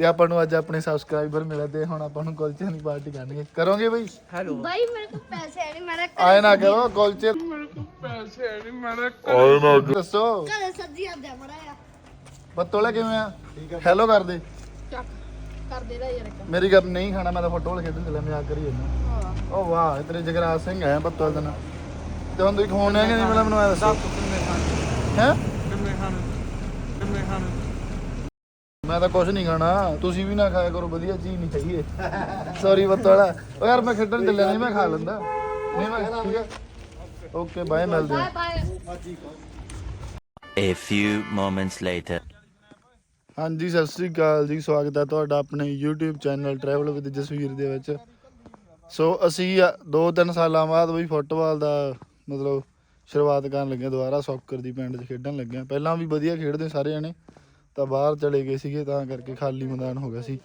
ਤੇ ਆਪਾਂ ਨੂੰ ਅੱਜ ਆਪਣੇ ਸਬਸਕ੍ਰਾਈਬਰ ਮਿਲੇ ਤੇ ਹੁਣ ਆਪਾਂ ਨੂੰ ਕੁਲਚਿਆਂ ਦੀ ਪਾਰਟੀ ਕਰਨਗੇ। ਕਰੋਗੇ ਬਈ? ਹੈਲੋ। ਬਾਈ ਮੇਰੇ ਕੋਲ ਪੈਸੇ ਹੈ ਨਹੀਂ ਮੇਰਾ ਘਰ ਆਏ ਨਾ ਕਰੋ ਕੁਲਚੇ। ਮੇਰੇ ਕੋਲ ਪੈਸੇ ਹੈ ਨਹੀਂ ਮੇਰਾ ਆਏ ਨਾ ਦੱਸੋ। ਘਰੇ ਸਬਜ਼ੀ ਆਂਦਾ ਮੜਾ ਆ ਬੱਤੋਲੇ ਕਿਵੇਂ ਆ। ਹੈਲੋ ਕਰ ਦੇ। ਚੱਕ ਕਰ ਦੇ ਲੈ ਯਾਰ ਮੇਰੀ ਗੱਲ ਨਹੀਂ ਖਾਣਾ ਮੈਂ ਤਾਂ ਫੁੱਟਬਾਲ ਖੇਡਣ ਚੱਲਿਆ ਮਜ਼ਾਕ ਕਰੀ ਜਾਂਦਾ। ਹਾਂ। ਓ ਨਹੀਂ? ਪਹਿਲਾਂ ਮੈਨੂੰ ਮੈਂ ਤਾਂ ਕੁਝ ਨਹੀਂ ਖਾਣਾ। ਤੁਸੀਂ ਵੀ ਨਾ ਖਾਇਆ ਕਰੋ ਵਧੀਆ ਚੀਜ਼ ਨਹੀਂ ਖਾਈਏ ਸੌਰੀ ਬੱਤੋਲਾ। ਓ ਯਾਰ ਮੈਂ ਖੇਡਣ ਚੱਲਿਆ ਨਹੀਂ ਮੈਂ ਖਾ ਲੈਂਦਾ। ਨਹੀਂ ਮੈਂ ਠੀਕ ਹੈ ਓਕੇ ਬਾਏ ਮਿਲਦੇ ਹਾਂ A few moments later. ਹਾਂਜੀ ਸਤਿ ਸ੍ਰੀ ਅਕਾਲ ਜੀ। ਸਵਾਗਤ ਹੈ ਤੁਹਾਡਾ ਆਪਣੇ YouTube channel travel with Jasveer ਦੇ ਵਿੱਚ। ਸੋ ਅਸੀਂ 2-3 ਸਾਲਾਂ ਬਾਅਦ ਵੀ ਫੁੱਟਬਾਲ ਦਾ ਮਤਲਬ ਸ਼ੁਰੂਆਤ ਕਰਨ ਲੱਗੇ ਹਾਂ। ਦੁਬਾਰਾ ਸੌਕਰ ਦੀ ਪਿੰਡ 'ਚ ਖੇਡਣ ਲੱਗੇ ਹਾਂ। ਪਹਿਲਾਂ ਵੀ ਵਧੀਆ ਖੇਡਦੇ ਸਾਰੇ ਜਣੇ। ਤਾਂ ਬਾਹਰ ਚਲੇ ਗਏ ਸੀਗੇ ਤਾਂ ਕਰਕੇ ਖਾਲੀ ਮੈਦਾਨ ਹੋ ਗਿਆ ਸੀ।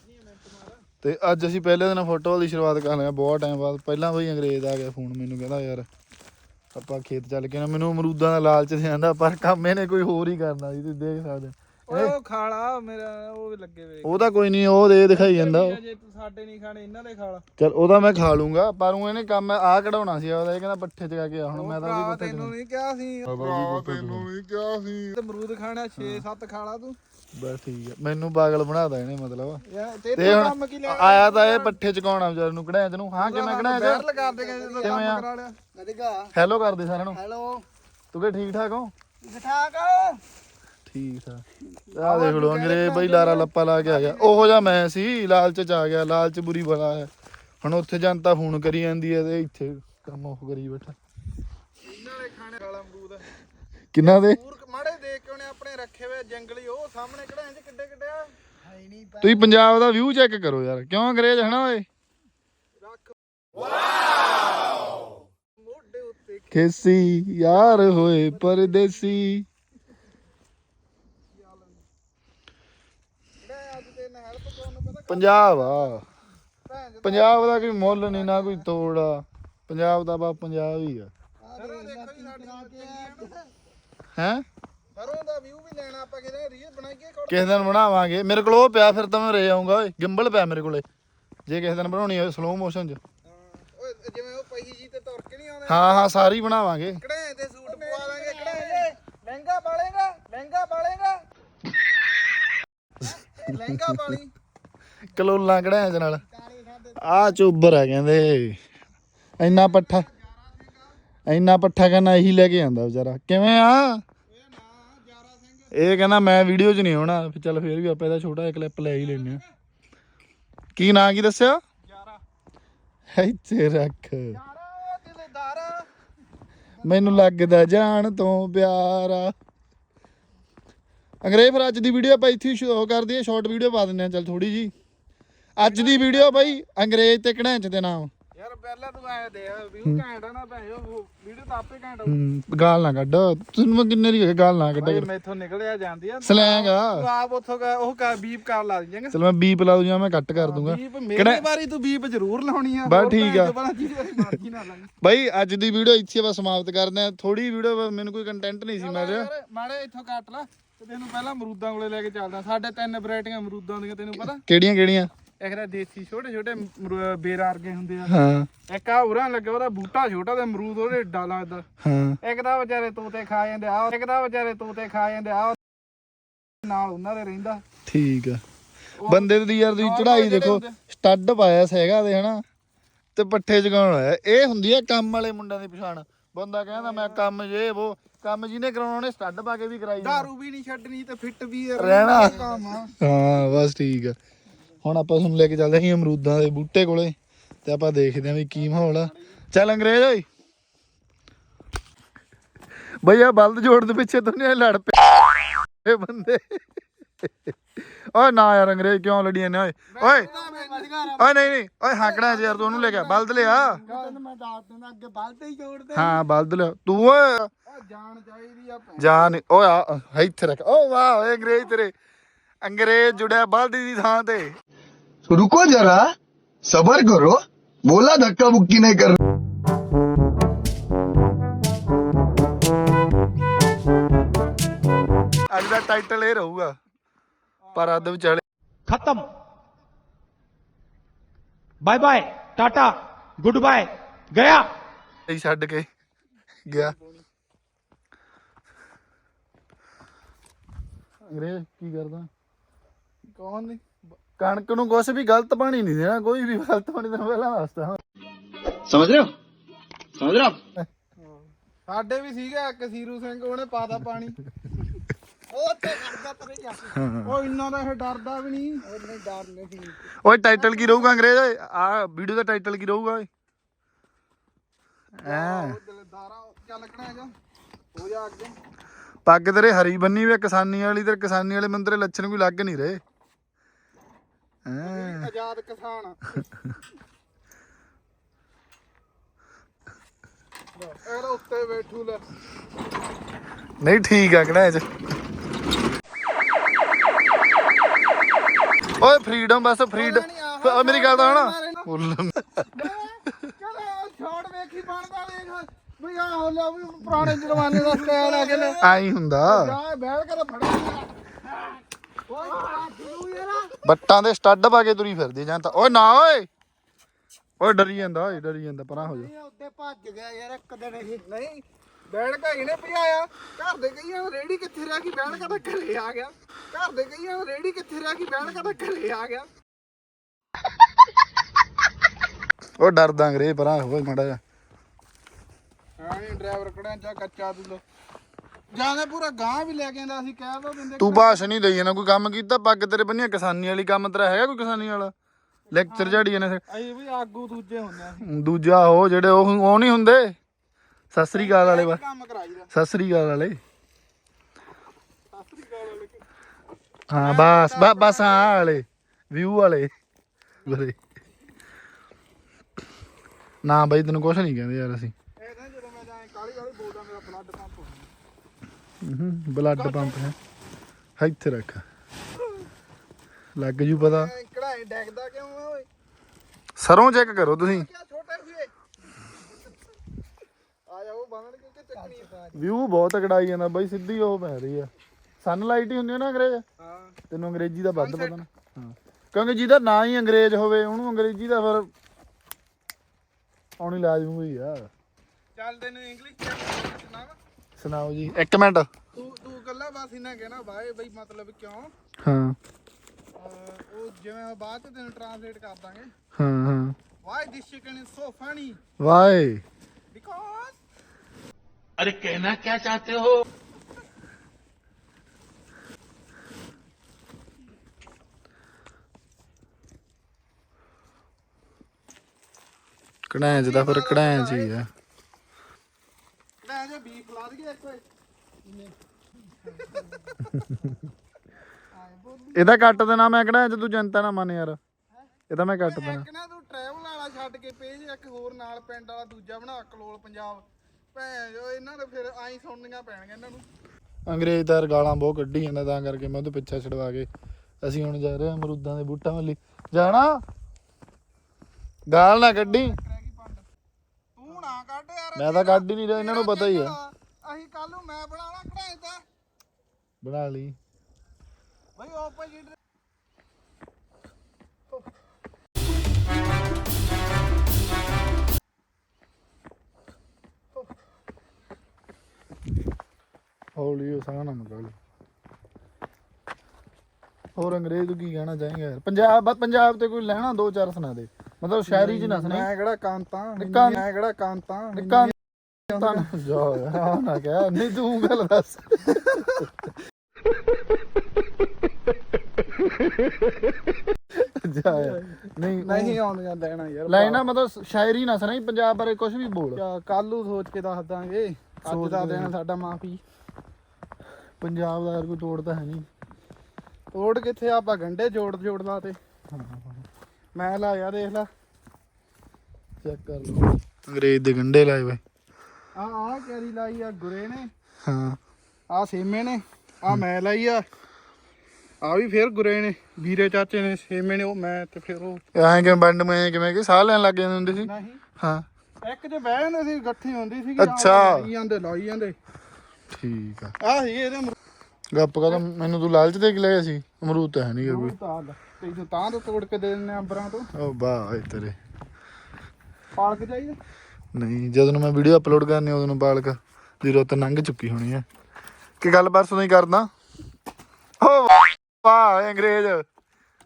ਤੇ ਅੱਜ ਅਸੀਂ ਪਹਿਲੇ ਦਿਨ ਫੁੱਟਬਾਲ ਦੀ ਸ਼ੁਰੂਆਤ ਕਰਨ ਲੱਗੇ ਹਾਂ, ਬਹੁਤ ਟਾਈਮ ਬਾਅਦ। ਪਹਿਲਾਂ ਬਈ ਅੰਗਰੇਜ਼ ਆ ਗਿਆ ਫੋਨ ਮੈਨੂੰ ਕਹਿੰਦਾ ਯਾਰ ਆਪਾਂ ਖੇਤ ਚੱਲ ਕੇ ਨਾ ਮੈਨੂੰ ਅਮਰੂਦਾਂ ਦਾ ਲਾਲਚ ਸੀ ਆਂਦਾ ਪਰ ਕੰਮ ਇਹਨੇ ਕੋਈ ਹੋਰ ਹੀ ਕਰਨਾ ਸੀ ਤੁਸੀਂ ਦੇਖ ਸਕਦੇ ਹੋ। ਉਹ ਖਾਲਾ ਮੇਰਾ ਉਹ ਵੀ ਲੱਗੇ ਵੇ। ਉਹ ਤਾਂ ਕੋਈ ਨਹੀਂ ਉਹ ਦੇ ਦਿਖਾਈ ਜਾਂਦਾ। ਉਹ। ਜੇ ਤੂੰ ਸਾਡੇ ਨਹੀਂ ਖਾਣੇ ਇਹਨਾਂ ਦੇ ਖਾਲਾ। ਚਲ ਉਹਦਾ ਮੈਂ ਖਾ ਲੂੰਗਾ ਪਰ ਉਹ ਇਹਨੇ ਕੰਮ ਆ ਕਢਾਉਣਾ ਸੀ ਉਹਦਾ ਇਹ ਕਹਿੰਦਾ ਪੱਠੇ ਚਗਾ ਕੇ ਆ ਹੁਣ ਮੈਂ ਤਾਂ ਉਹਦੀ ਪੱਠੇ ਤੈਨੂੰ ਨਹੀਂ ਕਿਹਾ ਸੀ। ਤੈਨੂੰ ਨਹੀਂ ਕਿਹਾ ਸੀ। ਤੇ ਅਮਰੂਦ ਖਾਣਾ 6-7 ਖਾਲਾ ਤੂੰ। ਬਸ ਠੀਕ ਹੈ ਮੈਨੂੰ ਪਾਗਲ ਬਣਾਦਾ ਇਹਨੇ ਮਤਲਬ। ਯਾਰ ਤੇ ਹੁਣ ਕੰਮ ਕੀ ਲੈ ਆਇਆ ਤਾਂ ਇਹ ਪੱਠੇ ਚਕਾਉਣਾ ਵਿਚਾਰ ਨੂੰ ਕਢਾਇਆ ਤੈਨੂੰ। ਹਾਂ ਕਿਵੇਂ ਕਢਾਇਆ ਬੈਰ ਲਗਾ ਦੇ ਆ? ਕੰਮ ਕਰਾ ਲਿਆ। ਕਦੇਗਾ ਹੈਲੋ ਕਰਦੇ ਸਾਰਿਆਂ ਨੂੰ। ਹੈਲੋ ਤੂੰ ਕਿ ਠੀਕ ਠਾਕ ਹੋ? ਠਾਕ ਠੀਕ ਠਾਕ। ਆ ਦੇਖ ਲੋ ਅੰਗਰੇਜ਼ ਬਈ ਲਾਰਾ ਲੱਪਾ ਲਾ ਕੇ ਆ ਗਿਆ। ਉਹੋ ਜਿਹਾ ਮੈਂ ਸੀ ਲਾਲਚ ਚ ਆ ਗਿਆ ਲਾਲਚ ਬੁਰੀ ਬਲਾ ਹੈ। ਹੁਣ ਉੱਥੇ ਜਨਤਾ ਫੋਨ ਕਰੀ ਜਾਂਦੀ ਹੈ ਤੇ ਇੱਥੇ ਕੰਮ ਉਹ ਕਰੀ ਬੈਠਾ। ਇਹਨਾਂ ਦੇ ਖਾਣੇ ਖਾਲਾ ਅਮਰੂਦ ਕਿੰਨਾ ਦੇ? ਪੂਰ ਮਾੜੇ ਦੇਖ ਕੇ ਉਹਨੇ ਆਪਣੇ ਰੱਖੇ ਹੋਏ ਜੰਗਲੀ ਉਹ ਸਾਹਮਣੇ ਕਿਹੜਾ ਇੰਜ ਕਿੱਡੇ ਕਿੱਡੇ ਆ? ਹੈ ਹੀ ਨਹੀਂ ਤੁਸੀਂ ਪੰਜਾਬ ਦਾ ਵਿਊ ਚੈੱਕ ਕਰੋ ਯਾਰ ਕਿਉਂ ਅੰਗਰੇਜ਼ ਹਨਾ ਓਏ? ਰੱਖ। ਮੋਢੇ ਉੱਤੇ ਖੇਸੀ ਯਾਰ ਹੋਏ ਪਰਦੇਸੀ। ਪੰਜਾਬ ਆ। ਪੰਜਾਬ ਦਾ ਕੋਈ ਮੁੱਲ ਨਹੀਂ ਨਾ ਕੋਈ ਤੋੜ। ਆ ਪੰਜਾਬ ਦਾ ਬਾ ਪੰਜਾਬ ਹੀ ਆ। ਹੈ? ਸਰੋਂ ਦਾ ਵਿਊ ਵੀ ਲੈਣਾ ਆਪਾਂ ਕਿਤੇ ਰੀਲ ਬਣਾਈਏ ਕੋਲ ਕਿਸੇ ਦਿਨ ਬਣਾਵਾਂਗੇ। ਮੇਰੇ ਕੋਲ ਉਹ ਪਿਆ ਫਿਰ ਤਾਂ ਮੈਂ ਰੇ ਆਉਂਗਾ ਓਏ। ਗਿੰਬਲ ਪਿਆ ਮੇਰੇ ਕੋਲੇ। ਜੇ ਕਿਸੇ ਦਿਨ ਬਣਾਉਣੀ ਹੋਵੇ ਸਲੋ ਮੋਸ਼ਨ 'ਚ। ਓਏ ਜਿਵੇਂ ਉਹ ਪਹੀ ਜੀ ਤੇ ਤੁਰ ਕੇ ਨਹੀਂ ਆਉਂਦੇ। ਹਾਂ ਹਾਂ ਸਾਰੀ ਬਣਾਵਾਂਗੇ। ਕਢਾਏ ਦੇ ਸੂਟ ਪਵਾ ਲਾਂਗੇ ਕਢਾਏ। ਲਹਿੰਗਾ ਪਾਲੇਗਾ ਲਹਿੰਗਾ ਪਾਲੇਗਾ। ਲਹਿੰਗਾ ਪਾਲੀ। ਕਲੋਲਾਂ ਕਢਾਇਆ ਚ ਨਾਲ। ਆ ਚੋਬਰ ਆ ਕਹਿੰਦੇ ਇੰਨਾ ਪੱਠਾ। ਇੰਨਾ ਪੱਠਾ ਕਹਿੰਦਾ ਇਹੀ ਲੈ ਕੇ ਆਂਦਾ ਵਿਚਾਰਾ। ਕਿਵੇਂ ਆ? ਇਹ ਕਹਿੰਦਾ ਮੈਂ ਵੀਡੀਓ 'ਚ ਨਹੀਂ ਆਉਣਾ, ਫਿਰ ਚੱਲ ਫੇਰ ਵੀ ਆਪਾਂ ਇਹਦਾ ਛੋਟਾ ਜਿਹਾ ਕਲਿੱਪ ਲੈ ਹੀ ਲੈਨੇ ਆ ਕੀ ਨਾਂ, ਕੀ ਦੱਸਿਆ? ਇੱਥੇ ਰੱਖ ਮੈਨੂੰ ਲੱਗਦਾ ਜਾਣ ਤੋਂ ਪਿਆਰਾ। ਅੰਗਰੇਜ਼ ਫਿਰ ਅੱਜ ਦੀ ਵੀਡੀਓ ਆਪਾਂ ਇੱਥੇ ਹੀ ਕਰ ਦਈਏ ਸ਼ਾਰਟ ਵੀਡੀਓ ਪਾ ਦਿੰਦੇ ਆ ਚੱਲ ਥੋੜੀ ਜੀ ਅੱਜ ਦੀ ਵੀਡੀਓ ਬਾਈ ਅੰਗਰੇਜ਼ ਤੇ ਕਢਾਂਚ ਦੇ ਨਾਮ। ਪਹਿਲਾਂ ਤੂੰ ਐ ਦੇਖ ਵਿਊ ਘੈਂਟ ਆ ਨਾ ਭੈਣੋ ਵੀਡੀਓ ਤਾਂ ਆਪੇ ਘੈਂਟ ਹੋਊ ਹੂੰ, ਗਾਲ ਨਾ ਕੱਢ। ਤੈਨੂੰ ਮੈਂ ਕਿੰਨੇ ਦੀ ਕਹੀ ਗਾਲ ਨਾ ਭਾਈ ਕੱਢ ਮੈਥੋਂ ਨਿਕਲਿਆ ਜਾਂਦੀ ਆ। ਸਲੈਂਗ ਆ। ਤੂੰ ਆਪ ਉੱਥੋਂ ਕ- ਉਹ ਕ- ਬੀਪ ਕਰ ਲਾ ਦੀ ਚੰਗਾ। ਚਲ ਮੈਂ ਬੀਪ ਲਾ ਦੂੰ ਜਾਂ ਮੈਂ ਕੱਟ ਕਰ ਦੂੰਗਾ। ਬੀਪ ਮੇਰੀ ਵਾਰੀ ਤੂੰ ਬੀਪ ਜ਼ਰੂਰ ਲਾਉਣੀ ਆ। ਬਸ ਹੋਰ ਠੀਕ ਭੈਣ ਆ। ਚੋਦ ਬਣਾ ਜਿਹਦੀ ਵਾਰੀ ਮਰਜ਼ੀ ਨਾ ਲਾਈ ਬਾਈ ਅੱਜ ਦੀ ਵੀਡੀਓ ਇੱਥੇ ਆਪਾਂ ਸਮਾਪਤ ਕਰਦੇ ਆ ਥੋੜੀ ਵੀਡੀਓ ਮੈਨੂੰ ਕੋਈ ਕੰਟੈਂਟ ਨਹੀਂ ਸੀ ਰਿਹਾ ਯਾਰ, ਮਾੜੇ ਇੱਥੋਂ ਕੱਟ ਲਾ। ਤੇ ਤੈਨੂੰ ਪਹਿਲਾਂ ਅਮਰੂਦਾਂ ਕੋਲੇ ਲੈ ਕੇ ਚੱਲਦਾ। ਸਾਡੇ ਤਿੰਨ ਵੈਰਾਈਟੀਆਂ ਅਮਰੂਦਾਂ ਦੀਆਂ ਤੈਨੂੰ ਪਤਾ? ਕਿਹੜੀਆਂ ਕਿਹੜੀਆਂ? ਦੇਸੀ ਛੋਟੇ ਛੋਟੇ ਅਮਰੂ- ਬੇਰਾਂ ਵਰਗੇ ਹੁੰਦੇ ਆ। ਹਾਂ। ਇੱਕ ਆ ਉਰਾਂ ਲੱਗਾ ਉਹਦਾ ਬੂਟਾ ਛੋਟਾ ਤੇ ਅਮਰੂਦ ਉਹਦੇ ਏਡਾ ਲੱਗਦਾ। ਹਾਂ। ਇੱਕ ਤਾਂ ਵਿਚਾਰੇ ਤੋਤੇ ਖਾ ਜਾਂਦੇ ਆ ਇੱਕ ਤਾਂ ਵਿਚਾਰੇ ਤੋਤੇ ਖਾ ਜਾਂਦੇ ਆ ਨਾਲ ਉਹਨਾਂ ਦੇ ਰਹਿੰਦਾ। ਠੀਕ ਆ। ਬੰਦੇ ਦੀ ਯਾਰ ਤੁਸੀਂ ਚੜਾਈ ਦੇਖੋ ਸਟੱਡ ਪਾਇਆ ਸੈਗਾ ਦੇ ਹਨਾ ਤੇ ਪੱਠੇ ਜਗਾਉਣ ਆਇਆ ਇਹ ਹੁੰਦੀ ਆ ਕੰਮ ਵਾਲੇ ਮੁੰਡਿਆਂ ਦੀ ਪਛਾਣ। ਬੰਦਾ ਕਹਿੰਦਾ ਮੈਂ ਕੰਮ ਜੇ ਉਹ ਕੰਮ ਜਿਹਨੇ ਕਰਾਉਣਾ ਉਹਨੇ ਸਟੱਡ ਪਾ ਕੇ ਵੀ ਕਰਾਈ ਜਾਣਾ। ਦਾਰੂ ਵੀ ਨਹੀਂ ਛੱਡਣੀ ਤੇ ਫਿੱਟ ਵੀ ਰਹਿਣਾ। ਕੰਮ ਆ। ਹਾਂ ਬਸ ਠੀਕ ਆ। ਹੁਣ ਆਪਾਂ ਤੁਹਾਨੂੰ ਲੈ ਕੇ ਚੱਲਦੇ ਹਾਂ ਅਮਰੂਦਾਂ ਦੇ ਬੂਟੇ ਕੋਲੇ ਤੇ ਆਪਾਂ ਦੇਖਦੇ ਹਾਂ ਵੀ ਕੀ ਮਾਹੌਲ ਆ। ਚੱਲ ਅੰਗਰੇਜ਼ ਓਏ। ਭਈਆ ਬਲਦ ਜੋੜ ਦੇ ਪਿੱਛੇ ਤੋਂ ਲੜ ਪਏ। ਇਹ ਬੰਦੇ। ਓਏ ਨਾ ਯਾਰ ਅੰਗਰੇਜ਼ ਕਿਉਂ ਲੜੀਆਂ ਨੇ, ਓਏ। ਓਏ। ਓਏ ਨਹੀਂ ਨਹੀਂ। ਓਏ ਹਾਕੜਾ ਯਾਰ ਤੂੰ ਉਹਨੂੰ ਲੈ ਗਿਆ ਬਲਦ ਲਿਆ। ਮੈਂ ਦੱਸ ਦਿੰਦਾ ਅੱਗੇ ਬਲਦ ਹੀ ਜੋੜਦੇ ਹਾਂ ਬਲਦ ਲਿਆ। ਤੂੰ ਓਏ। ਆ ਜਾਣ ਚਾਹੀਦੀ ਆ ਜਾਨ ਓਏ ਇੱਥੇ ਰੱਖ। ਓ ਵਾਹ, ਓਏ ਅੰਗਰੇਜ਼ ਤੇਰੇ। ਅੰਗਰੇਜ਼ ਜੁੜਿਆ ਬਲਦ ਦੀ ਥਾਂ ਤੇ। तो रुको जरा सबर करो बोला धक्का मुक्की नहीं कर ਅੱਜ ਦਾ ਟਾਈਟਲ ਇਹ ਰਹੂਗਾ ਪਰ ਅੱਧ ਵਿਚਾਲੇ खत्म bye bye tata good bye गया ਇਹ ਛੱਡ ਕੇ ਗਿਆ ਅੰਗਰੇਜ਼ ਕੀ ਕਰਦਾ ਕੌਣ ਨਹੀਂ ਕਣਕ ਨੂੰ ਕੁਛ ਵੀ ਗਲਤ ਪਾਣੀ ਨਹੀਂ ਦੇਣਾ ਕੋਈ ਵੀ ਗਲਤ ਪਾਣੀ ਦੇਣਾ ਪਹਿਲਾਂ ਦੱਸਦਾ ਸਮਝ ਰਹੇ ਹੋ? ਸਮਝ ਰਹੇ ਹੋ? ਸਾਡੇ ਵੀ ਸੀਗਾ ਇੱਕ ਸੀਰੂ ਸਿੰਘ ਉਹਨੇ ਪਾਦਾ ਪਾਣੀ। ਉਹ ਤੇ ਕਰਦਾ ਤਰੇ ਜਾ ਉਹ ਇੰਨਾ ਦਾ ਇਹ ਡਰਦਾ ਵੀ ਨਹੀਂ। ਉਹਨੇ ਡਰ ਨਹੀਂ ਓਏ ਟਾਈਟਲ ਕੀ ਰਹੂਗਾ ਅੰਗਰੇਜ਼? ਆ ਵੀਡੀਓ ਦਾ ਟਾਈਟਲ ਕੀ ਰਹੂਗਾ ਓਏ? ਐ। ਦਾਰਾ ਚੱਲ ਲੱਗਣਾ ਹੈਗਾ ਹੋ ਜਾ ਅੱਗੇ। ਪੱਗ ਤੇਰੇ ਹਰੀ ਬੰਨੀ ਵੇ ਕਿਸਾਨੀ ਵਾਲੀ ਤੇ ਕਿਸਾਨੀ ਵਾਲੇ ਮੰਦਰੇ ਲੱਛਣ ਕੋਈ ਲੱਗ ਨਹੀਂ ਰਹੇ। ਆਜ਼ਾਦ ਕਿਸਾਨ ਨਹੀਂ ਠੀਕ ਆ ਕਿਹੜਾ ਇਹ ਓਏ ਫਰੀडम ਬਸ ਫਰੀडम ਮੇਰੀ ਗੱਲ ਤਾਂ ਹਣਾ ਬੋਲ ਛੋੜ ਵੇਖੀ ਬਣਦਾ ਵੇਖ। ਵੀ ਆ ਹੋਲਾ ਵੀ ਪੁਰਾਣੇ ਜਮਾਨੇ ਦਾ ਸਟਾਈਲ ਆ ਗਿਆ ਆਈ ਹੁੰਦਾ। ਜਾ ਬੈਠ ਕੇ ਫੜਾ ਓਏ ਆਜੂ ਯਾਰ ਬੱਟਾਂ ਦੇ ਸਟੱਡ ਪਾ ਕੇ ਤੁਰੀ ਫਿਰਦੀ ਜਾਂ ਤਾਂ ਓਏ ਨਾ ਓਏ! ਓਏ ਡਰੀ ਜਾਂਦਾ ਓਏ ਡਰੀ ਜਾਂਦਾ ਪਰਾਂ ਹੋ ਜਾ। ਉੱਤੇ ਭੱਜ ਗਿਆ ਯਾਰ ਇੱਕ ਦਿਨ ਇਹ ਨਹੀਂ ਬੈਣ ਕਾ ਇਹਨੇ ਭਜਾਇਆ ਘਰ ਦੇ ਕਈਆਂ ਰੇੜੀ ਕਿੱਥੇ ਰਹਿ ਗਈ ਬੈਣ ਕਾ ਤਾਂ ਘਰੇ ਆ ਗਿਆ। ਘਰ ਦੇ ਕਈਆਂ ਰੇੜੀ ਕਿੱਥੇ ਰਹਿ ਗਈ ਬੈਣ ਕਾ ਤਾਂ ਘਰੇ ਆ ਗਿਆ। ਓ ਡਰਦਾ ਅੰਗਰੇਜ਼ ਪਰਾਂ ਹੋਏ ਮੜਾ ਜਾ ਹਾਂ ਡਰਾਈਵਰ ਕੜਿਆ ਚਾ ਕੱਚਾ ਤੂੰ। ਜ਼ਿਆਦਾ ਪੂਰਾ ਗਾਂ ਵੀ ਲੈ ਕੇ ਆਂਦਾ ਸੀ ਕਹਿ ਦੋ ਦਿੰਦੇ ਤੂੰ ਭਾਸ਼ਣ ਨਹੀਂ ਦੇਈ ਨਾ ਕੋਈ ਕੰਮ ਕੀਤਾ? ਪੱਗ ਤੇਰੇ ਬੰਨੀ ਕਿਸਾਨੀ ਵਾਲੀ ਕੰਮ ਤੇਰਾ ਹੈਗਾ ਕੋਈ ਕਿਸਾਨੀ ਵਾਲਾ? ਲੈਕਚਰ ਝਾੜੀ ਜਾਂਦੇ ਅਸੀਂ ਵੀ ਆਗੂ ਦੂਜੇ ਹੁੰਦੇ ਆ ਦੂਜਾ ਉਹ ਜਿਹੜੇ ਉਹ ਉਹ ਨਹੀਂ ਹੁੰਦੇ? ਸਤਿ ਸ੍ਰੀ ਅਕਾਲ ਵਾਲੇ ਵਾ ਕੰਮ ਕਰਾਈਦਾ ਸਤਿ ਸ੍ਰੀ ਅਕਾਲ ਵਾਲੇ। ਹਾਂ ਬਸ ਬਸ ਬਸ ਹਾਂ ਵਾਲੇ। ਵਿਊ ਵਾਲੇ। ਵਾਲੇ ਨਾ ਬਈ ਤੈਨੂੰ ਕੁਛ ਨਹੀਂ ਕਹਿੰਦੇ ਯਾਰ ਅਸੀਂ। ਇਹਦਾ ਜਦੋਂ ਮੈਂ ਕਾਲੀ ਕਾਲੀ ਬੋਲਦਾ ਮੇਰਾ ਬਲੱਡ ਪੰਪ ਹੋਣਾ ਬਲੱਡ ਪੰਪ ਹੈ। ਇੱਥੇ ਰੱਖ। ਲੱਗ ਜੂ ਪਤਾ। ਐ ਕਢਾਈ ਡੈਗਦਾ ਕਿਉਂ ਆ ਓਏ? ਸਰੋਂ ਚੈੱਕ ਕਰੋ ਤੁਸੀਂ। ਕਿਆ ਛੋਟੇ ਸੀ ਆ ਜਾ ਉਹ ਬੰਨਣ ਕਿਉਂਕਿ ਚੱਕਣੀ ਆ। ਵਿਊ ਬਹੁਤ ਕੜਾਈ ਜਾਂਦਾ ਬਾਈ ਸਿੱਧੀ ਉਹ ਪੈ ਰਹੀ ਆ। ਸਨਲਾਈਟ ਹੀ ਹੁੰਦੀ ਆ ਨਾ ਅੰਗਰੇਜ਼? ਹਾਂ। ਤੈਨੂੰ ਅੰਗਰੇਜ਼ੀ ਦਾ ਵੱਧ ਪਤਾ ਨਾ ਹਾਂ। ਕਿਉਂਕਿ ਜਿਹਦਾ ਨਾਂ ਹੀ ਅੰਗਰੇਜ਼ ਹੋਵੇ ਉਹਨੂੰ ਅੰਗਰੇਜ਼ੀ ਦਾ ਫਿਰ ਆਉਣੀ ਲਾਜ਼ਮੀ ਹੋਈ ਆ। ਚੱਲ ਤੈਨੂੰ ਇੰਗਲਿਸ਼ ਚ ਸੁਣਾ ਸੁਣਾਓ ਜੀ। ਇੱਕ ਮਿੰਟ। ਤੂੰ ਤੂੰ ਗੱਲਾਂ ਬਸ ਇਹਨਾਂ ਕਹਿਣਾ ਬਾਏ ਬਈ ਮਤਲਬ ਕਿਉਂ? ਹਾਂ। ਉਹ ਜਿਵੇਂ ਬਾਅਦ ਚ ਤੈਨੂੰ ਟ੍ਰਾਂਸਲੇਟ ਕਰ ਦਾਂਗੇ। ਹਾਂ ਹਾਂ। Why this chicken is so funny why. Because ਅਰੇ ਕਹਿਣਾ ਕੀ ਚਾਹਤੇ ਹੋ? ਕੜਾਂ ਜਿਹਦਾ ਫਿਰ ਕੜਾਂ ਜੀ ਆ। ਇਹਦਾ ਕੱਟ ਦੇਣਾ ਮੈਂ ਚ ਤੂੰ ਜਨਤਾ ਨਾ ਮੰਨ ਯਾਰ। ਇਹਦਾ ਮੈਂ ਕੱਟ ਦੇਣਾ। ਇੱਕ ਨਾ ਤੂੰ ਟਰੈਵਲ ਵਾਲਾ ਛੱਡ ਕੇ ਪੇਜ ਇੱਕ ਹੋਰ ਨਾਲ ਪਿੰਡ ਵਾਲਾ ਦੂਜਾ ਬਣਾ ਕਲੋਲ ਪੰਜਾਬ। ਭੈਣ ਜੋ ਇਹਨਾਂ ਦੇ ਫਿਰ ਆਈ ਸੁਣਨੀਆਂ ਪੈਣਗੀਆਂ ਇਹਨਾਂ ਨੂੰ। ਅੰਗਰੇਜ਼ ਤਾਂ ਗਾਲਾਂ ਬਹੁਤ ਕੱਢੀ ਜਾਂਦਾ ਤਾਂ ਕਰਕੇ ਮੈਂ ਉਹਦੇ ਪਿੱਛੇ ਛਡਵਾ ਕੇ। ਅਸੀਂ ਹੁਣ ਜਾ ਰਹੇ ਹਾਂ ਅਮਰੂਦਾਂ ਦੇ ਬੂਟਾਂ ਵੱਲੀ ਜਾਣਾ? ਗਾਲ ਨਾ ਕੱਢੀ। ਤੂੰ ਨਾ ਕੱਢ ਯਾਰ ਮੈਂ ਤਾਂ ਕੱਢ ਹੀ ਨਹੀਂ ਰਿਹਾ ਇਹਨਾਂ ਨੂੰ ਪਤਾ ਹੀ ਆ। ਅਸੀਂ ਕੱਲ ਨੂੰ ਮੈਂ ਬਣਾਉਣਾ ਕਢਾਈ ਤਾਂ। ਬਣਾ ਲਈ। ਆਪੋਜੀਟ ਹੌਲੀ ਹੋ ਸਾਹ ਨਾ ਮਗਾ ਲਈ। ਹੋਰ ਅੰਗਰੇਜ਼ ਤੂੰ ਕੀ ਕਹਿਣਾ ਚਾਹੇਂਗਾ ਯਾਰ? ਪੰਜਾਬ ਬਸ ਪੰਜਾਬ ਤੇ ਕੋਈ ਲੈਣਾ ਦੋ ਚਾਰ ਸੁਣਾ ਦੇ। ਮਤਲਬ ਸ਼ਾਇਰੀ ਚ ਨਾ ਸੁਣਾ। ਮੈਂ ਕਿਹੜਾ ਕਾਂਤਾਂ? ਨਿੱਕਾ- ਮੈਂ ਕਿਹੜਾ ਕਾਂਤਾਂ? ਨਿੱਕਾ ਤਾਂ ਜਾ ਨਾ ਕਹਿ। ਨਹੀਂ ਤੂੰ ਗੱਲ ਦੱਸ। ਜਾ। ਨਹੀਂ ਨਹੀਂ ਆਉਂਦੀਆਂ ਲੈਣਾ ਯਾਰ ਲੈਣਾ ਮਤਲਬ ਸ਼ਾਇਰੀ ਨਾ ਸੁਣਾਈ ਪੰਜਾਬ ਬਾਰੇ ਕੁਝ ਵੀ ਬੋਲ। ਕੱਲ ਨੂੰ ਸੋਚ ਕੇ ਦੱਸ ਦਾਂਗੇ। ਅੱਜ ਦਾ ਦਿਨ ਸਾਡਾ ਮਾਫੀ। ਪੰਜਾਬ ਦਾ ਯਾਰ ਕੋਈ ਤੋੜ ਤਾਂ ਹੈ ਨਹੀਂ। ਤੋੜ ਕਿੱਥੇ ਆਪਾਂ ਗੰਡੇ ਜੋੜ ਜੋੜ ਲਾ ਤੇ। ਮੈਂ ਲਾਇਆ ਦੇਖ ਲੈ। ਚੈੱਕ ਕਰ ਲਓ। ਅੰਗਰੇਜ਼ ਦੇ ਗੰਡੇ ਲਾਏ ਵੇ। ਆ ਆ ਕੈਰੀ ਲਾਈ ਆ ਗੁਰੇ ਨੇ। ਹਾਂ। ਆ ਸੇਮੇ ਨੇ। ਆ ਮੈਂ ਲਾਈ ਆ। ਆ ਵੀ ਫੇਰ ਗੁਰੇ ਨੇ ਵੀਰੇ ਚਾਚੇ ਨੇ ਸੇਮੇ ਨੇ ਉਹ ਮੈਂ ਤੇ ਫਿਰ ਉਹ। ਐਂ ਕਿਵੇਂ ਵੰਡ ਮੈਂ ਕਿਵੇਂ ਕਿ ਸਾਹ ਲੈਣ ਲੱਗ ਜਾਂਦੇ ਹੁੰਦੇ ਸੀ? ਨਹੀਂ। ਹਾਂ। ਇੱਕ ਜੇ ਬਹਿ ਜਾਂਦੇ ਸੀ ਇਕੱਠੀ ਹੁੰਦੀ ਸੀ ਅੱਛਾ। ਲਾਈ ਜਾਂਦੇ ਲਾਈ ਜਾਂਦੇ। ਠੀਕ ਆ। ਆ ਸੀ ਇਹਦੇ ਗੱਪ ਕਾ ਮੈਨੂੰ ਤੂੰ ਲਾਲਚ ਦੇ ਕੇ ਲਿਆ ਸੀ। ਅਮਰੂਦ ਤਾਂ ਹੈ ਨਹੀਂ ਕੋਈ। ਆ ਲੈ। ਤੈਨੂੰ ਤਾਂ ਤੋਂ ਤੋੜ ਕੇ ਦੇ ਦਿੰਨੇ ਆ ਅੰਬਰਾਂ ਤੋਂ। ਓ ਵਾਹ ਓਏ ਤੇਰੇ। ਪਾਲਕ ਚਾਹੀਦਾ? ਨਹੀਂ ਜਦੋਂ ਮੈਂ ਵੀਡੀਓ ਅਪਲੋਡ ਕਰਨੀ ਉਦੋਂ ਨੂੰ ਬਾਲਕ ਦੀ ਰੁੱਤ ਲੰਘ ਚੁੱਕੀ ਹੋਣੀ ਹੈ ਕਿ ਗੱਲ ਪਰਸੋਂ ਹੀ ਕਰਦਾ? ਓਏ ਅੰਗਰੇਜ਼।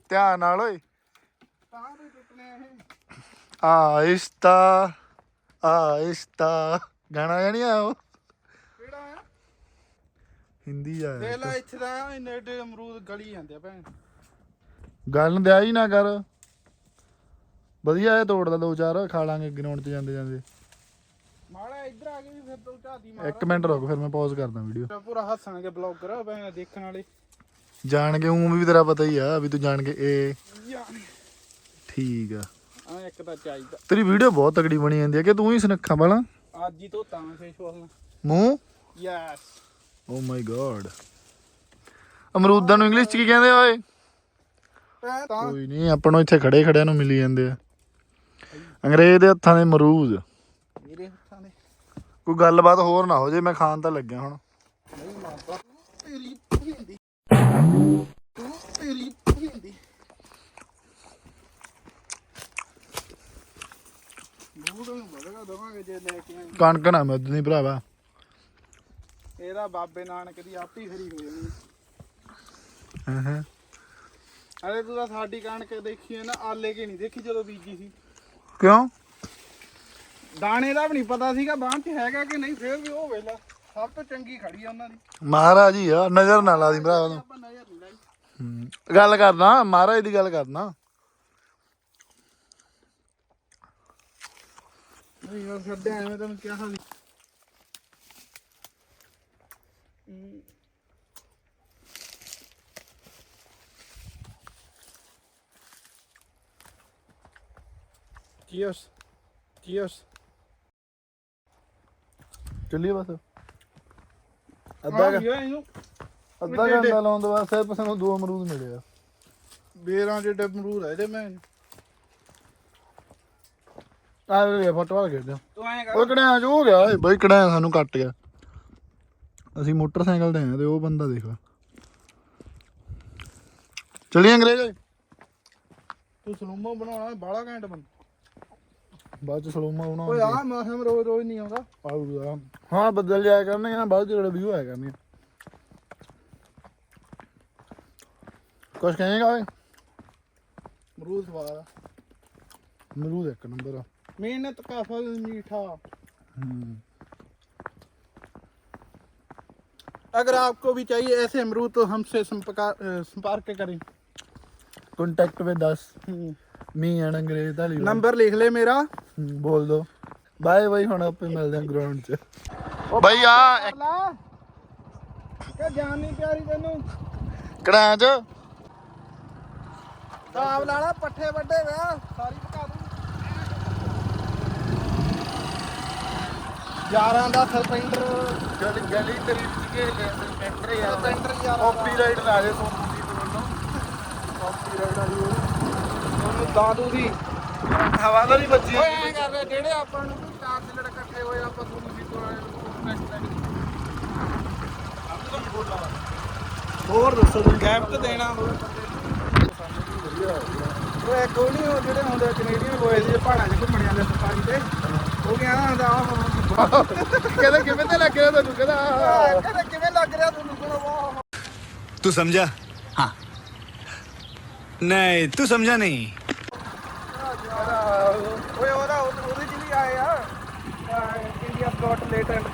ਧਿਆਨ ਨਾਲ ਓਏ। ਤਾਂ ਤੋਂ ਟੁੱਟਨੇ ਇਹ ਆਇਸਤਾ ਆਇਸਤਾ ਗਾਣਾ ਜਾਣੀ ਆ ਉਹ? ਕਿਹੜਾ ਆ ਹਿੰਦੀ ਆ ਦੇਖ ਲੈ ਇੱਥੇ ਦਾ ਇੰਨੇ ਏਡੇ ਅਮਰੂਦ ਗਲੀ ਜਾਂਦੇ ਆ ਭੈਣ। ਗੱਲ ਨੂੰ ਦਿਆ ਹੀ ਨਾ ਕਰ। ਵਧੀਆ ਇਹ ਤੋੜਦਾ ਦੋ ਚਾਰ ਖਾ ਲਾਂਗੇ ਗਰਾਊਂਡ 'ਚ ਜਾਂਦੇ ਜਾਂਦੇ। ਮਾੜਾ ਇੱਧਰ ਆ ਕੇ ਵੀ ਫਿਰ ਤੂੰ ਝਾਦੀ ਮਾਰ। ਇੱਕ ਮਿੰਟ ਰੁਕ ਫਿਰ ਮੈਂ ਪੌਜ਼ ਕਰਦਾ ਵੀਡੀਓ ਪੂਰਾ ਹੱਸਣਗੇ ਬਲੌਗਰ ਭੈਣ ਦੇਖਣ ਵਾਲੇ। ਜਾਣ ਕੇ ਉਹ ਵੀ ਤੇਰਾ ਪਤਾ ਹੀ ਆ ਵੀ ਤੂੰ ਜਾਣ ਕੇ ਇਹ ਠੀਕ ਆ। ਆ ਇੱਕ ਤਾਂ ਚਾਹੀਦਾ। ਤੇਰੀ ਵੀਡੀਓ ਬਹੁਤ ਤਕੜੀ ਬਣੀ ਜਾਂਦੀ ਆ ਕਿ ਤੂੰ ਹੀ ਸੁਨੱਖਾ ਵਾਲਾ? ਅੱਜ ਹੀ ਧੋਤਾ ਮੈਂ ਫੇਸ ਵਾਸ਼ ਮੂੰਹ? ਯੈਸ ਓ ਮਾਈ ਗॉड ਅਮਰੂਦਾਂ ਨੂੰ ਇੰਗਲਿਸ਼ ਚ ਕੀ ਕਹਿੰਦੇ ਓਏ? ਕੋਈ ਨਹੀਂ ਆਪਾਂ ਨੂੰ ਇੱਥੇ ਖੜੇ ਖੜਿਆਂ ਨੂੰ ਮਿਲੀ ਜਾਂਦੇ ਆ। ਅੰਗਰੇਜ਼ ਦੇ ਹੱਥਾਂ ਦੇ ਮਰੂਦ। ਮੇਰੇ ਹੱਥਾਂ ਦੇ। ਕੋਈ ਗੱਲਬਾਤ ਹੋਰ ਨਾ ਹੋ ਜੇ ਮੈਂ ਖਾਣ ਤਾਂ ਲੱਗਿਆ ਹੁਣ। ਨਹੀਂ ਮਾਰਦਾ ਤੇਰੀ ਭਿੰਦੀ ਤੂੰ ਤੇਰੀ ਭਿੰਦੀ ਬੂਦ ਨੂੰ ਬਦਗਾ ਦਵਾਂਗੇ ਜੇ ਲੈ ਕੇ ਆਏ ਕਣਕ ਨਾ ਮੈਂ ਉਦੋਂ ਦੀ ਭਰਾਵਾ। ਇਹਦਾ ਬਾਬੇ ਨਾਨਕ ਦੀ ਆਪੀ ਹਰੀ ਹੋ ਜਾਣੀ ਹਾਂ ਹਾਂ ਅਰੇ ਤੂੰ ਤਾਂ ਸਾਡੀ ਕਣਕ ਦੇਖੀ ਹੈ ਨਾ ਆਲੇ ਕੇ ਨਹੀਂ ਦੇਖੀ ਜਦੋਂ ਬੀਜੀ ਸੀ। ਕਿਉਂ? ਦਾਣੇ ਦਾ ਵੀ ਨਹੀਂ ਪਤਾ ਸੀਗਾ ਬਾਂਹ 'ਚ ਹੈਗਾ ਕਿ ਨਹੀਂ ਫੇਰ ਵੀ ਉਹ ਵੇਲਾ। ਸਭ ਤੋਂ ਚੰਗੀ ਖੜੀ ਆ ਉਹਨਾਂ ਦੀ। ਮਹਾਰਾਜ ਹੀ ਆ ਨਜ਼ਰ ਨਾ ਲਾ ਦੀ ਭਰਾਵਾ ਤੂੰ ਆਪਾਂ ਨਜ਼ਰ ਨਹੀਂ ਲਾਈ। ਹੂੰ। ਗੱਲ ਕਰਦਾ ਮਹਾਰਾਜ ਦੀ ਗੱਲ ਕਰਦਾ। ਨਹੀਂ ਯਾਰ ਛੱਡਿਆ ਐਵੇਂ ਤੈਨੂੰ ਕਿਹਾ ਸੀ। ਚੀਅਰਸ ਚੀਅਰਸ ਚੱਲੀਏ ਬਸ। ਅੱਧਾ ਗਿਆ ਇਹਨੂੰ ਅੱਧਾ ਘੰਟਾ ਲਾਉਣ ਤੋਂ ਬਾਅਦ ਸਿਰਫ ਸਾਨੂੰ ਦੋ ਅਮਰੂਦ ਮਿਲੇ ਆ। ਬੇਰਾਂ ਜਿਹੜੇ ਅਮਰੂਦ ਆ ਇਹਦੇ ਮੈਂ ਆ ਲੈ ਫੁੱਟਬਾਲ ਖੇਡਦੇ ਆ। ਤੂੰ ਐਂ ਕਰ। ਉਹ ਕੜਿਆ ਜੋ ਹੋ ਗਿਆ। ਓਏ ਬਈ ਕੜਿਆ ਸਾਨੂੰ ਕੱਟ ਗਿਆ। ਅਸੀਂ ਮੋਟਰਸਾਈਕਲ ਤੇ ਆਏ ਤੇ ਉਹ ਬੰਦਾ ਦੇਖ ਚਲੀ ਅੰਗਰੇਜ਼। ਤੂੰ ਸਲੂਮੋ ਬਣਾਉਣਾ ਬਾਲਾ ਘੈਂਟ ਬਣ ਬਾਅਦ ਚ ਸਲੋਮਾ ਓਏ ਬਣਾਉਂਦੇ ਆ ਮੌਸਮ ਰੋਜ਼ ਰੋਜ਼ ਨਹੀਂ ਆਉਂਦਾ ਆਊਗਾ ਹਾਂ ਬਦਲ ਜਾਇਆ ਕਰਨੇ ਆ ਬਾਅਦ ਚ ਜਿਹੜੇ ਵੀਊ ਆਇਆ ਕਰਨੇ ਕੁਛ ਕਹੇਗਾ ਓਏ ਅਮਰੂਦ ਸਵਾਦ ਆ ਅਮਰੂਦ ਇੱਕ ਨੰਬਰ ਆ मेहनत का फल मीठा ਹੂੰ अगर आपको भी चाहिए ऐसे अमरूद तो हमसे संपर्क अ, संपर्क करें contact with us me and ਅੰਗਰੇਜ਼ ਦਾ ਲਈ ਨੰਬਰ ਲਿਖ ਲੈ ਮੇਰਾ। ਬੋਲ ਦੋ। ਬਾਏ ਬਾਈ ਹੁਣ ਆਪੇ ਮਿਲਦੇ ਆ ਗਰਾਊਂਡ 'ਚ। ਬਾਈ ਆ ਕਿ ਜਾਨ ਨਹੀਂ ਪਿਆਰੀ ਤੈਨੂੰ? ਕੜਾਂ 'ਚ? ਦਾਵ ਲਾਲਾ ਪੱਠੇ ਵੱਡੇ ਵਾ ਸਾਰੀ ਪਕਾ ਦੂੰ। ਯਾਰਾਂ ਦਾ ਸਰਪੈਂਡਰ ਗਲੀ ਗਲੀ ਤੇਰੀ ਕੇ ਸਰਪੈਂਡਰ ਯਾਰ ਸਰਪੈਂਡਰ ਯਾਰ ਕਾਪੀਰਾਈਟ ਲਾ ਦੇ ਸੋਨੂੰ ਦੀ ਕੋਲੋਂ ਕਾਪੀਰਾਈਟ ਆ ਜੀ ਉਹਨੂੰ ਦਾਦੂ ਦੀ ਹਵਾ ਤਾਂ ਨਹੀਂ ਬੱਜੀ ਓਏ ਐ ਕਰ ਰਿਹਾ ਜਿਹੜੇ ਆਪਾਂ ਨੂੰ ਚਾਰ ਸਿਲੜ ਇਕੱਠੇ ਹੋਏ ਆਪਾਂ ਨੂੰ ਸੀ ਕੋਲ ਹੋਰ ਦੱਸੋ ਤੁਸੀਂ ਗੈਪ ਤਾਂ ਦੇਣਾ। ਓਏ ਕੋਈ ਨਹੀਂ ਉਹ ਜਿਹੜੇ ਹੁੰਦੇ ਕੈਨੇਡੀਅਨ ਬੋਏ ਸੀ ਪਹਾੜਾਂ 'ਚ ਘੁੰਮਣ ਜਾਂਦੇ ਸਫਾਰੀ ਤੇ ਉਹ ਕਹਿੰਦਾ ਹੁੰਦਾ ਆਹ ਕਹਿੰਦਾ ਕਿਵੇਂ ਤੇ ਲੱਗ ਰਿਹਾ ਤੁਹਾਨੂੰ ਕਹਿੰਦਾ ਕਹਿੰਦਾ ਕਿਵੇਂ ਲੱਗ ਰਿਹਾ ਤੁਹਾਨੂੰ ਕਹਿੰਦਾ ਵਾਹ ਤੂੰ ਸਮਝਾ ਹਾਂ। ਨਹੀਂ ਤੂੰ ਸਮਝਾ ਨਹੀਂ। ਓਏ ਉਹਦਾ ਉਹਦੇ ਵੀ ਆਏ ਆ। India plot late rent